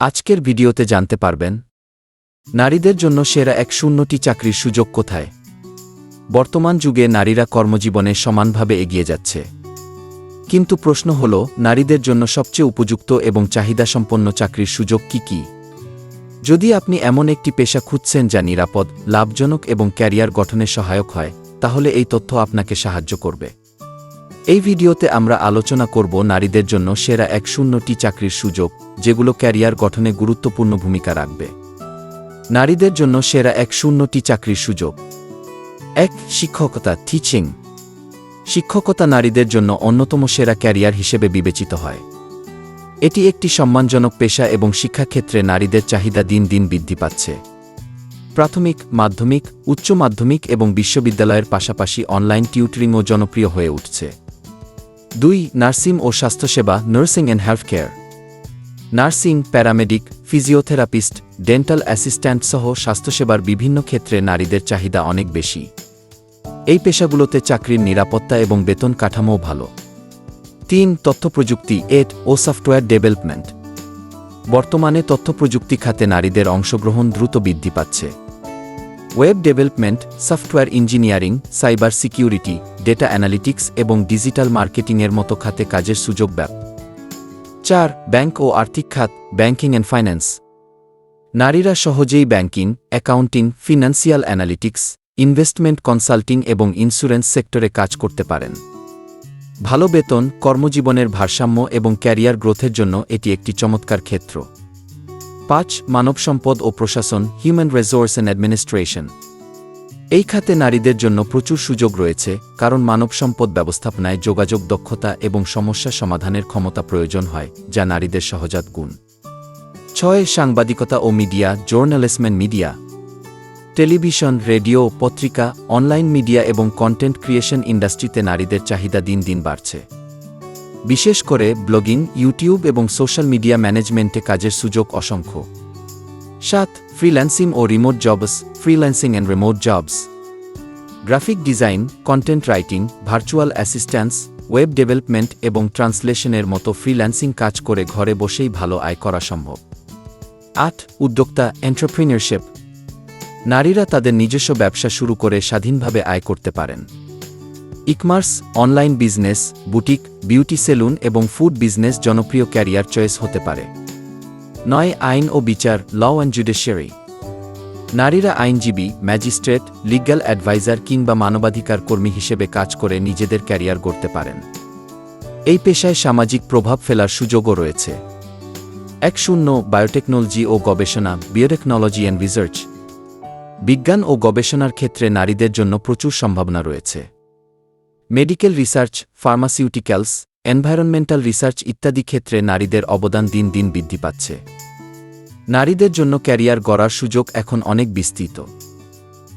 আজকের ভিডিওতে জানতে পারবেন, নারীদের জন্য সেরা এক শূন্যটি চাকরির সুযোগ কোথায়? বর্তমান যুগে নারীরা কর্মজীবনে সমানভাবে এগিয়ে যাচ্ছে। কিন্তু প্রশ্ন হল, নারীদের জন্য সবচেয়ে উপযুক্ত এবং চাহিদাসম্পন্ন চাকরির সুযোগ কি কি? যদি আপনি এমন একটি পেশা খুঁজছেন যা নিরাপদ, লাভজনক এবং ক্যারিয়ার গঠনে সহায়ক হয়, তাহলে এই তথ্য আপনাকে সাহায্য করবে। এই ভিডিওতে আমরা আলোচনা করব নারীদের জন্য সেরা এক শূন্যটি চাকরির সুযোগ, যেগুলো ক্যারিয়ার গঠনে গুরুত্বপূর্ণ ভূমিকা রাখবে। নারীদের জন্য সেরা এক শূন্যটি চাকরির সুযোগ। এক, শিক্ষকতা টিচিং শিক্ষকতা নারীদের জন্য অন্যতম সেরা ক্যারিয়ার হিসেবে বিবেচিত হয়। এটি একটি সম্মানজনক পেশা এবং শিক্ষাক্ষেত্রে নারীদের চাহিদা দিন দিন বৃদ্ধি পাচ্ছে। প্রাথমিক, মাধ্যমিক, উচ্চ মাধ্যমিক এবং বিশ্ববিদ্যালয়ের পাশাপাশি অনলাইন টিউটরিংও জনপ্রিয় হয়ে উঠছে। দুই, নার্সিং ও স্বাস্থ্যসেবা nursing and health care nursing, paramedic, physiotherapist dental assistant সহ স্বাস্থ্যসেবার বিভিন্ন ক্ষেত্রে নারীদের চাহিদা অনেক বেশি। এই পেশাগুলোতে চাকরির নিরাপত্তা এবং বেতন কাঠামোও ভালো। তিন, তথ্যপ্রযুক্তি, এড ও সফটওয়্যার ডেভেলপমেন্ট। বর্তমানে তথ্যপ্রযুক্তি খাতে নারীদের অংশগ্রহণ দ্রুত বৃদ্ধি পাচ্ছে। Web development, software engineering, cyber security data analytics এবং ডিজিটাল মার্কেটিংয়ের মতো খাতে কাজের সুযোগ ব্যাপ। চার ব্যাংক ও আর্থিক খাত ব্যাংকিং অ্যান্ড ফাইন্যান্স নারীরা সহজেই banking accounting financial analytics investment consulting এবং ইন্স্যুরেন্স সেক্টরে কাজ করতে পারেন। ভালো বেতন, কর্মজীবনের ভারসাম্য এবং ক্যারিয়ার গ্রোথের জন্য এটি একটি চমৎকার ক্ষেত্র। পাঁচ মানব সম্পদ ও প্রশাসন হিউম্যান রিসোর্স অ্যান্ড অ্যাডমিনিস্ট্রেশন এই খাতে নারীদের জন্য প্রচুর সুযোগ রয়েছে, কারণ মানব সম্পদ ব্যবস্থাপনায় যোগাযোগ দক্ষতা এবং সমস্যা সমাধানের ক্ষমতা প্রয়োজন হয়, যা নারীদের সহজাত গুণ। ছয়, সাংবাদিকতা ও media journalism and media television, radio, পত্রিকা অনলাইন মিডিয়া এবং কন্টেন্ট ক্রিয়েশন ইন্ডাস্ট্রিতে নারীদের চাহিদা দিন দিন বাড়ছে। বিশেষ করে ব্লগিং ইউটিউব এবং সোশ্যাল মিডিয়া ম্যানেজমেন্টে কাজের সুযোগ অসংখ্য। সাত freelancing O remote jobs freelancing and remote jobs graphic design content writing virtual assistance web development এবং ট্রান্সলেশনের মতো ফ্রিল্যান্সিং কাজ করে ঘরে বসেই ভালো আয় করা সম্ভব। আট, উদ্যোক্তা এন্টারপ্রিনিয়রশিপ নারীরা তাদের নিজস্ব ব্যবসা শুরু করে স্বাধীনভাবে আয় করতে পারেন। Ecommerce online business boutique beauty salon এবং ফুড বিজনেস জনপ্রিয় ক্যারিয়ার চয়েস হতে পারে। নয় আইন ও বিচার ল অ্যান্ড জুডিশিয়ারি নারীরা আইনজীবী, ম্যাজিস্ট্রেট লিগ্যাল অ্যাডভাইজার কিংবা মানবাধিকার কর্মী হিসেবে কাজ করে নিজেদের ক্যারিয়ার গড়তে পারেন। এই পেশায় সামাজিক প্রভাব ফেলার সুযোগও রয়েছে। এক শূন্য বায়োটেকনোলজি ও গবেষণা বিওটেকনোলজি অ্যান্ড রিসার্চ বিজ্ঞান ও গবেষণার ক্ষেত্রে নারীদের জন্য প্রচুর সম্ভাবনা রয়েছে। Medical research pharmaceuticals environmental research ইত্যাদি ক্ষেত্রে নারীদের অবদান দিন দিন বৃদ্ধি পাচ্ছে। নারীদের জন্য ক্যারিয়ার গড়ার সুযোগ এখন অনেক বিস্তৃত।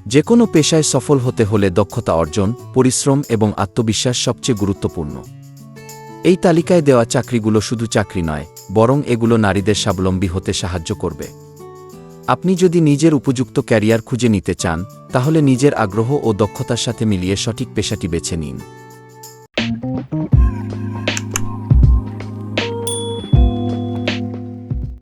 যে কোনো পেশায় সফল হতে হলে দক্ষতা অর্জন, পরিশ্রম এবং আত্মবিশ্বাস সবচেয়ে গুরুত্বপূর্ণ। এই তালিকায় দেওয়া চাকরিগুলো শুধু চাকরি নয়, বরং এগুলো নারীদের স্বাবলম্বী হতে সাহায্য করবে। আপনি যদি নিজের উপযুক্ত ক্যারিয়ার খুঁজে নিতে চান, তাহলে নিজের আগ্রহ ও দক্ষতার সাথে মিলিয়ে সঠিক পেশাটি বেছে নিন।